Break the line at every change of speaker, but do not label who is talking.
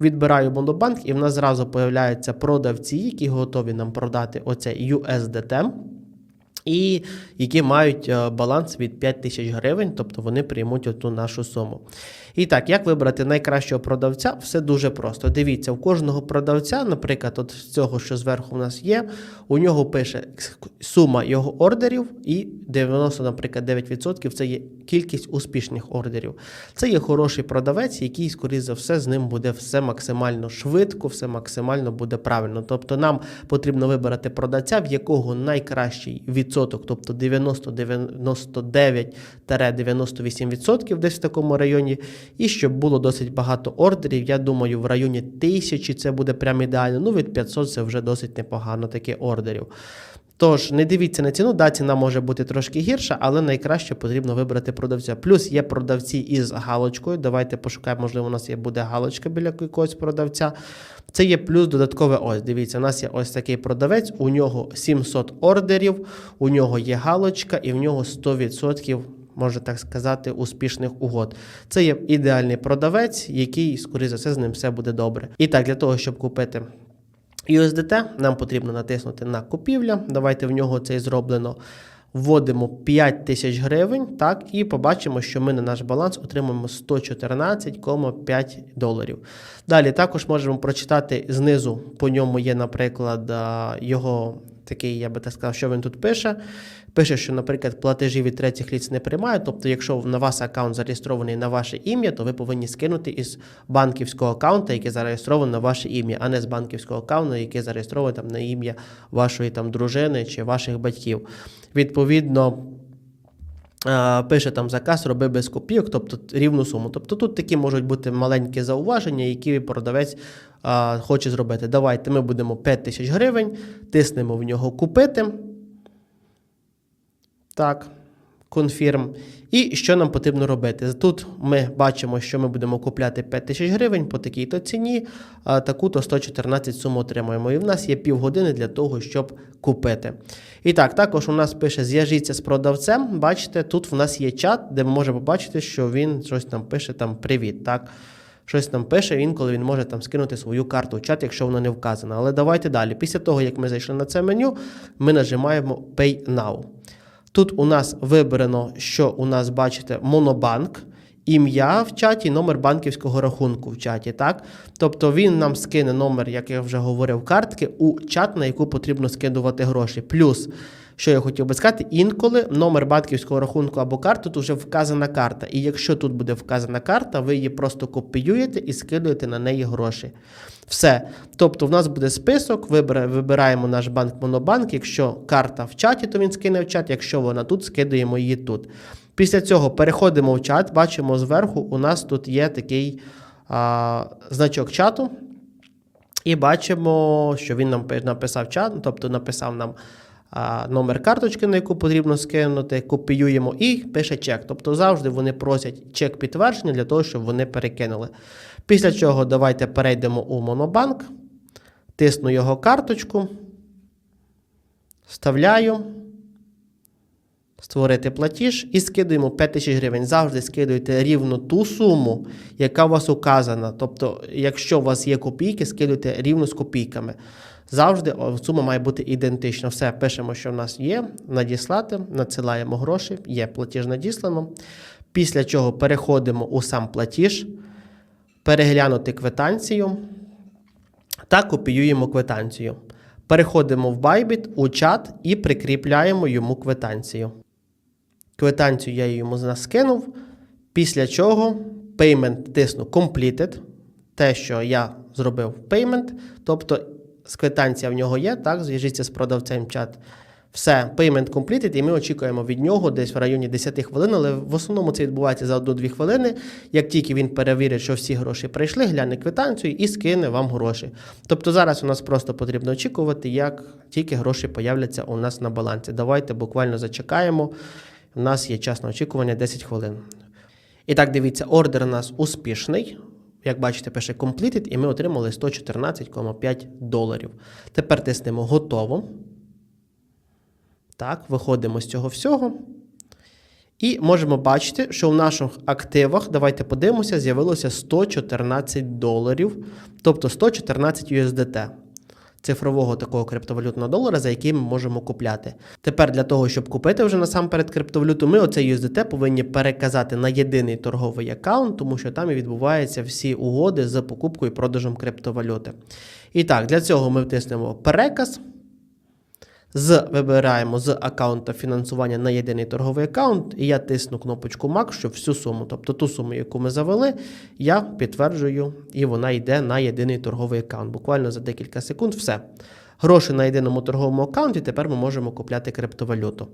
Відбираю монобанк, і в нас зразу появляються продавці, які готові нам продати оце USDT. І які мають е, баланс від 5 тисяч гривень, тобто вони приймуть оту нашу суму. І так, як вибрати найкращого продавця? Все дуже просто. Дивіться, у кожного продавця, наприклад, от з цього, що зверху в нас є, у нього пише сума його ордерів, і 90, наприклад, 9% це є кількість успішних ордерів. Це є хороший продавець, який, скоріше за все, з ним буде все максимально швидко, все максимально буде правильно. Тобто нам потрібно вибрати продавця, в якого найкращий відсоток, тобто 90-99-98% десь в такому районі. І щоб було досить багато ордерів, я думаю, в районі тисячі це буде прям ідеально. Ну, від 500 це вже досить непогано таке ордерів. Тож, не дивіться на ціну, да, ціна може бути трошки гірша, але найкраще потрібно вибрати продавця. Плюс є продавці із галочкою. Давайте пошукаємо, можливо, у нас є буде галочка біля якогось продавця. Це є плюс додаткове ось. Дивіться, у нас є ось такий продавець, у нього 700 ордерів, у нього є галочка і в нього 100%. Можна так сказати, успішних угод. Це є ідеальний продавець, який, скоріше за все, з ним все буде добре. І так, для того, щоб купити USDT, нам потрібно натиснути на купівля. Давайте в нього це зроблено. Вводимо 5 тисяч гривень, так, і побачимо, що ми на наш баланс отримаємо 114,5 доларів. Далі також можемо прочитати знизу, по ньому є, наприклад, його такий, я би так сказав, що він тут пише. Пише, що, наприклад, платежі від третіх ліц не приймають. Тобто, якщо на вас аккаунт зареєстрований на ваше ім'я, то ви повинні скинути із банківського аккаунта, який зареєстрований на ваше ім'я, а не з банківського аккаунту, який зареєстрований там на ім'я вашої там дружини чи ваших батьків. Відповідно. Пише там заказ, роби без копійок, тобто рівну суму. Тобто тут такі можуть бути маленькі зауваження, які продавець а, хоче зробити. Давайте ми будемо 5 тисяч гривень, тиснемо в нього купити. Так, конфірм. І що нам потрібно робити? Тут ми бачимо, що ми будемо купляти 5 тисяч гривень по такій-то ціні, а таку-то 114 суму отримуємо. І в нас є півгодини для того, щоб купити. І так, також у нас пише: зв'яжіться з продавцем. Бачите, тут в нас є чат, де ми можемо побачити, що він щось там пише, там привіт. так? Щось там пише, інколи він може там скинути свою карту в чат, якщо вона не вказана. Але давайте далі. Після того, як ми зайшли на це меню, ми нажимаємо Pay Now. Тут у нас вибрано, що у нас, бачите, монобанк, ім'я в чаті, номер банківського рахунку в чаті. так? Тобто він нам скине номер, як я вже говорив, картки у чат, на яку потрібно скидувати гроші. Плюс, що я хотів би сказати, інколи номер банківського рахунку або карти тут вже вказана карта. І якщо тут буде вказана карта, ви її просто копіюєте і скидуєте на неї гроші. Все. Тобто, в нас буде список, вибираємо наш банк Монобанк. Якщо карта в чаті, то він скине в чат. Якщо вона тут, скидуємо її тут. Після цього переходимо в чат, бачимо зверху, у нас тут є такий а, значок чату. І бачимо, що він нам написав чат, тобто написав нам а, номер карточки, на яку потрібно скинути, копіюємо і пише чек. Тобто завжди вони просять чек підтвердження для того, щоб вони перекинули. Після чого давайте перейдемо у Монобанк, тисну його карточку, вставляю. Створити платіж і скидуємо 5 тисяч гривень. Завжди скидуйте рівно ту суму, яка у вас указана. Тобто, якщо у вас є копійки, скидуйте рівно з копійками. Завжди сума має бути ідентична. Все, пишемо, що в нас є. Надіслати, надсилаємо гроші, є платіж надіслано. Після чого переходимо у сам платіж, переглянути квитанцію та копіюємо квитанцію. Переходимо в Bybit у чат і прикріпляємо йому квитанцію. Квитанцію я йому скинув. Після чого payment тисну completed. Те, що я зробив payment. Тобто з квитанція в нього є, так, зв'яжіться з продавцем чат. Все, payment completed, і ми очікуємо від нього десь в районі 10 хвилин, але в основному це відбувається за 1-2 хвилини. Як тільки він перевірить, що всі гроші прийшли, гляне квитанцію і скине вам гроші. Тобто зараз у нас просто потрібно очікувати, як тільки гроші появляться у нас на балансі. Давайте буквально зачекаємо. У нас є час на очікування 10 хвилин. І так, дивіться, ордер у нас успішний. Як бачите, пише completed, і ми отримали 114,5 доларів. Тепер тиснемо готово. Так, виходимо з цього всього. І можемо бачити, що в наших активах, давайте подивимося, з'явилося 114 доларів, тобто 114 USDT. Цифрового такого криптовалютного долара, за який ми можемо купляти. Тепер для того, щоб купити вже насамперед криптовалюту, ми оцей USDT повинні переказати на єдиний торговий аккаунт, тому що там і відбуваються всі угоди з покупкою і продажем криптовалюти. І так, для цього ми втиснемо переказ. З вибираємо з аккаунта фінансування на єдиний торговий аккаунт, і я тисну кнопочку MAX, щоб всю суму, тобто ту суму, яку ми завели, я підтверджую, і вона йде на єдиний торговий аккаунт. Буквально за декілька секунд все. Гроші на єдиному торговому аккаунті, тепер ми можемо купляти криптовалюту.